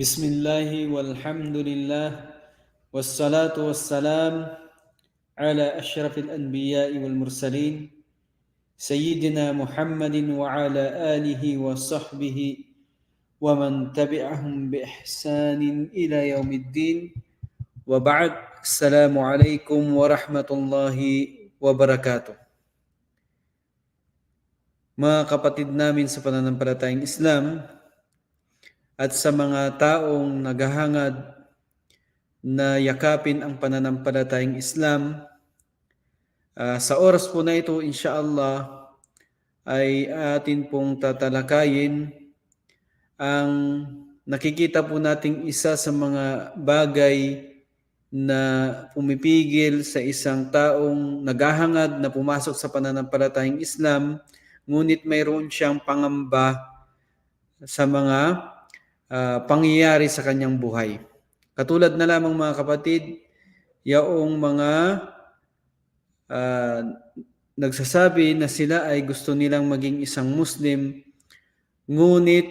بسم الله والحمد لله والصلاة والسلام على أشرف الأنبياء والمرسلين سيدنا محمد وعلى آله وصحبه ومن تبعهم بإحسان إلى يوم الدين. وبعد السلام عليكم ورحمة الله وبركاته. Mga kapatid namin sa pananampalatayang Islam, at sa mga taong naghahangad na yakapin ang pananampalatayang Islam. Uh, sa oras po na ito, inshallah, ay atin pong tatalakayin ang nakikita po nating isa sa mga bagay na pumipigil sa isang taong naghahangad na pumasok sa pananampalatayang Islam, ngunit mayroon siyang pangamba sa mga uh, pangyayari sa kanyang buhay. Katulad na lamang mga kapatid, yaong mga uh, nagsasabi na sila ay gusto nilang maging isang Muslim, ngunit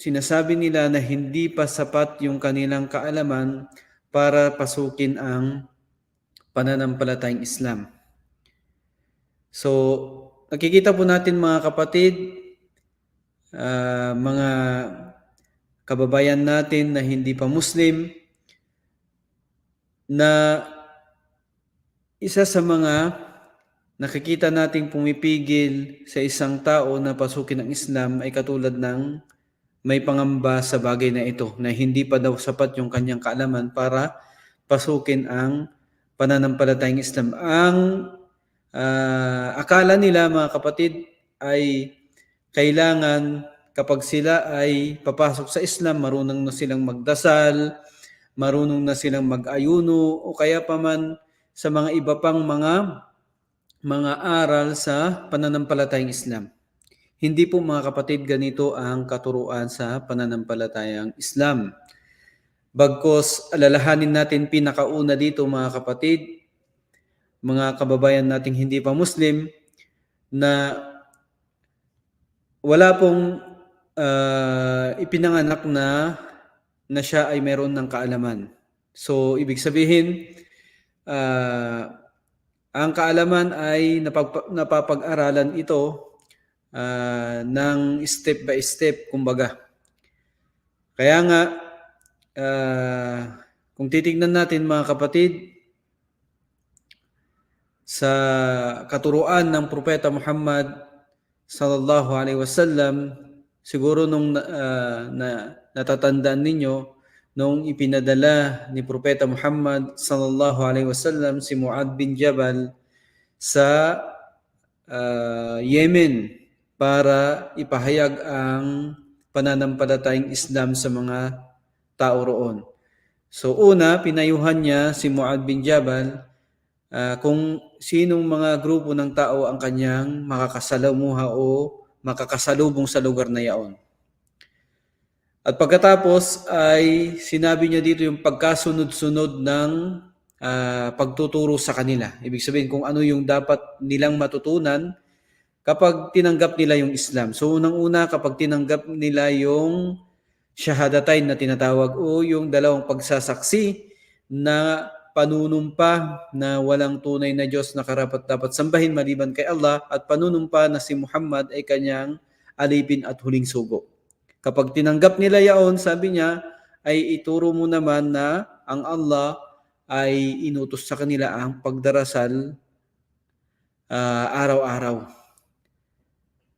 sinasabi nila na hindi pa sapat yung kanilang kaalaman para pasukin ang pananampalatayang Islam. So, nakikita po natin mga kapatid, uh, mga kababayan natin na hindi pa Muslim na isa sa mga nakikita nating pumipigil sa isang tao na pasukin ng Islam ay katulad ng may pangamba sa bagay na ito na hindi pa daw sapat yung kanyang kaalaman para pasukin ang pananampalatayang Islam. Ang uh, akala nila mga kapatid ay kailangan kapag sila ay papasok sa Islam, marunong na silang magdasal, marunong na silang mag-ayuno o kaya pa man sa mga iba pang mga mga aral sa pananampalatayang Islam. Hindi po mga kapatid ganito ang katuruan sa pananampalatayang Islam. Bagkos alalahanin natin pinakauna dito mga kapatid, mga kababayan nating hindi pa Muslim na wala pong uh, ipinanganak na na siya ay meron ng kaalaman. So, ibig sabihin, uh, ang kaalaman ay napag, napapag-aralan ito uh, ng step by step, kumbaga. Kaya nga, uh, kung titignan natin mga kapatid, sa katuruan ng Propeta Muhammad sallallahu alaihi wasallam Siguro nung uh, na natatandaan ninyo nung ipinadala ni Propeta Muhammad sallallahu alaihi wasallam si Muad bin Jabal sa uh, Yemen para ipahayag ang pananampalatayang Islam sa mga tao roon. So una, pinayuhan niya si Muad bin Jabal uh, kung sinong mga grupo ng tao ang kanyang makakasalamuha o makakasalubong sa lugar na yaon. At pagkatapos ay sinabi niya dito yung pagkasunod-sunod ng uh, pagtuturo sa kanila. Ibig sabihin kung ano yung dapat nilang matutunan kapag tinanggap nila yung Islam. So unang-una kapag tinanggap nila yung shahadatain na tinatawag o yung dalawang pagsasaksi na panunumpa na walang tunay na Diyos na karapat dapat sambahin maliban kay Allah at panunumpa na si Muhammad ay kanyang alipin at huling sugo. Kapag tinanggap nila yaon, sabi niya, ay ituro mo naman na ang Allah ay inutos sa kanila ang pagdarasal uh, araw-araw.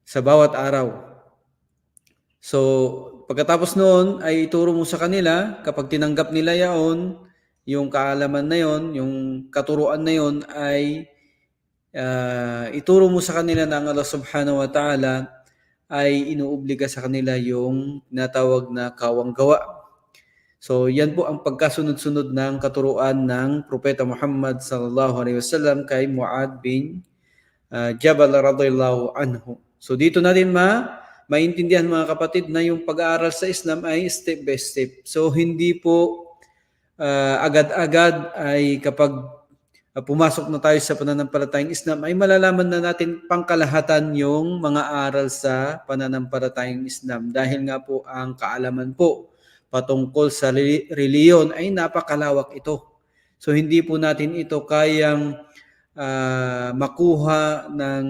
Sa bawat araw. So, pagkatapos noon ay ituro mo sa kanila, kapag tinanggap nila yaon, yung kaalaman na yon, yung katuruan na yon ay uh, ituro mo sa kanila na ang Allah subhanahu wa ta'ala ay inuobliga sa kanila yung natawag na kawang gawa. So yan po ang pagkasunod-sunod ng katuruan ng Propeta Muhammad sallallahu alaihi wasallam kay Muad bin uh, Jabal radhiyallahu anhu. So dito natin ma maintindihan mga kapatid na yung pag-aaral sa Islam ay step by step. So hindi po uh, agad-agad ay kapag uh, pumasok na tayo sa pananampalatayang Islam ay malalaman na natin pangkalahatan yung mga aral sa pananampalatayang Islam dahil nga po ang kaalaman po patungkol sa reli- reliyon ay napakalawak ito. So hindi po natin ito kayang ah, makuha ng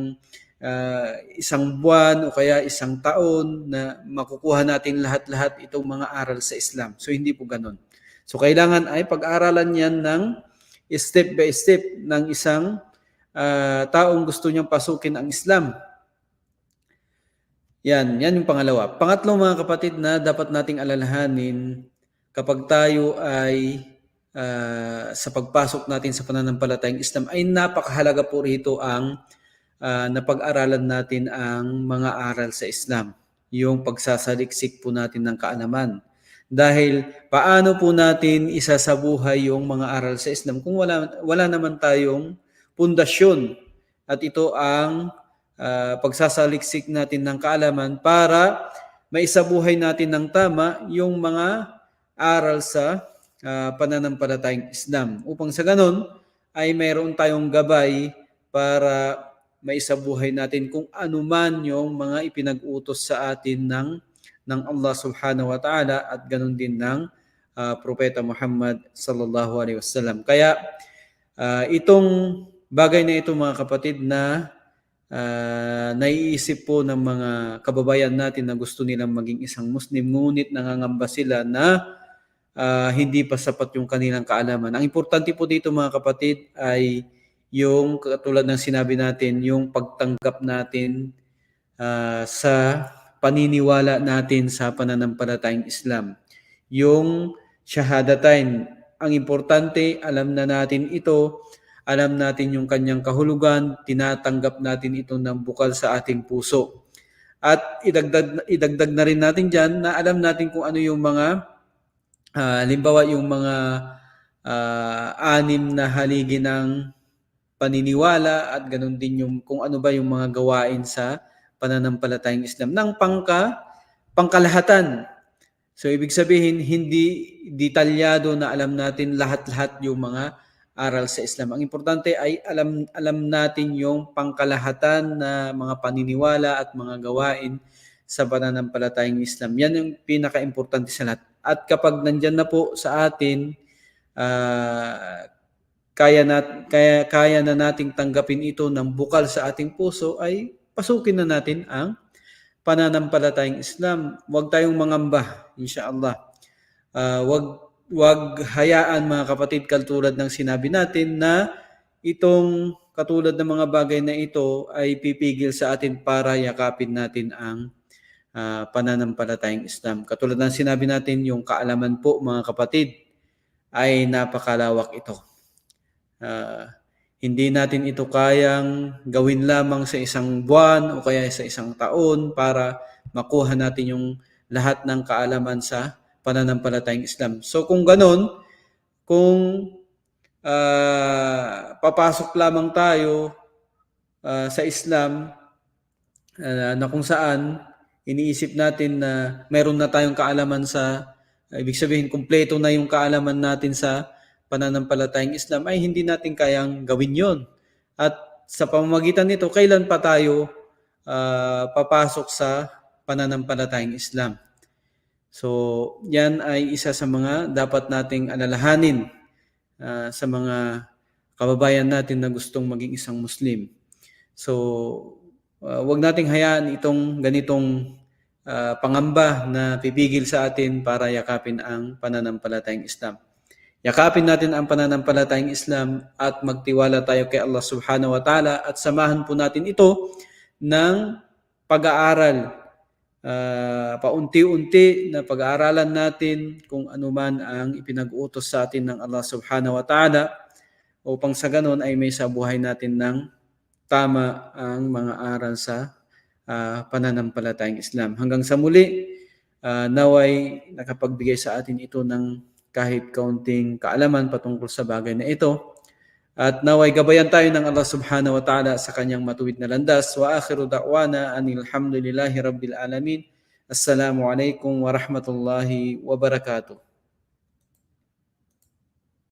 ah, isang buwan o kaya isang taon na makukuha natin lahat-lahat itong mga aral sa Islam. So hindi po ganun. So kailangan ay pag-aralan yan ng step by step ng isang ah, taong gusto niyang pasukin ang Islam. Yan, yan yung pangalawa. Pangatlo mga kapatid na dapat nating alalahanin kapag tayo ay ah, sa pagpasok natin sa pananampalatayang Islam ay napakahalaga po rito ang ah, napag-aralan natin ang mga aral sa Islam. Yung pagsasaliksik po natin ng kaalaman. Dahil paano po natin isasabuhay yung mga aral sa Islam kung wala, wala naman tayong pundasyon. At ito ang ah, pagsasaliksik natin ng kaalaman para maisabuhay natin ng tama yung mga aral sa ah, pananampalatayang Islam. Upang sa ganon ay mayroon tayong gabay para maisabuhay natin kung ano man yung mga ipinag-utos sa atin ng ng Allah Subhanahu wa Ta'ala at ganon din ng ah, propeta Muhammad sallallahu alaihi wasallam. Kaya ah, itong bagay na ito mga kapatid na ah, naiisip po ng mga kababayan natin na gusto nilang maging isang Muslim ngunit nangangamba sila na ah, hindi pa sapat yung kanilang kaalaman. Ang importante po dito mga kapatid ay yung katulad ng sinabi natin, yung pagtanggap natin ah, sa paniniwala natin sa pananampalatayang Islam. Yung shahadatain, ang importante, alam na natin ito, alam natin yung kanyang kahulugan, tinatanggap natin ito ng bukal sa ating puso. At idagdag, idagdag na rin natin dyan na alam natin kung ano yung mga, halimbawa yung mga ah, anim na haligi ng paniniwala at ganun din yung kung ano ba yung mga gawain sa pananampalatayang Islam ng pangka pangkalahatan. So ibig sabihin hindi detalyado na alam natin lahat-lahat yung mga aral sa Islam. Ang importante ay alam alam natin yung pangkalahatan na mga paniniwala at mga gawain sa pananampalatayang Islam. Yan yung pinaka-importante sa lahat. At kapag nandyan na po sa atin, ah, kaya na kaya kaya na nating tanggapin ito ng bukal sa ating puso ay pasukin na natin ang pananampalatayang Islam. Huwag tayong mangamba, inshallah. Ah, wag wag hayaan mga kapatid katulad ng sinabi natin na itong katulad ng mga bagay na ito ay pipigil sa atin para yakapin natin ang ah, pananampalatayang Islam. Katulad ng sinabi natin, yung kaalaman po mga kapatid ay napakalawak ito. Ah, hindi natin ito kayang gawin lamang sa isang buwan o kaya sa isang taon para makuha natin yung lahat ng kaalaman sa pananampalatayang Islam. So kung ganon, kung ah, papasok lamang tayo ah, sa Islam ah, na kung saan iniisip natin na meron na tayong kaalaman sa ibig sabihin kumpleto na yung kaalaman natin sa pananampalatayang Islam ay hindi natin kayang gawin yon. At sa pamamagitan nito, kailan pa tayo ah, papasok sa pananampalatayang Islam? So, yan ay isa sa mga dapat nating alalahanin ah, sa mga kababayan natin na gustong maging isang Muslim. So, ah, wag nating hayaan itong ganitong ah, pangamba na pipigil sa atin para yakapin ang pananampalatayang Islam. Yakapin natin ang pananampalatayang Islam at magtiwala tayo kay Allah Subhanahu wa Ta'ala at samahan po natin ito ng pag-aaral. Ah, paunti-unti na pag-aaralan natin kung ano man ang ipinag-utos sa atin ng Allah Subhanahu wa Ta'ala upang sa ganon ay may sabuhay natin ng tama ang mga aral sa ah, pananampalatayang Islam. Hanggang sa muli, ah, naway nakapagbigay sa atin ito ng kahit kaunting kaalaman patungkol sa bagay na ito. At naway gabayan tayo ng Allah subhanahu wa ta'ala sa kanyang matuwid na landas. Wa akhiru da'wana anil hamdulillahi rabbil alamin. Assalamu alaikum wa rahmatullahi wa barakatuh.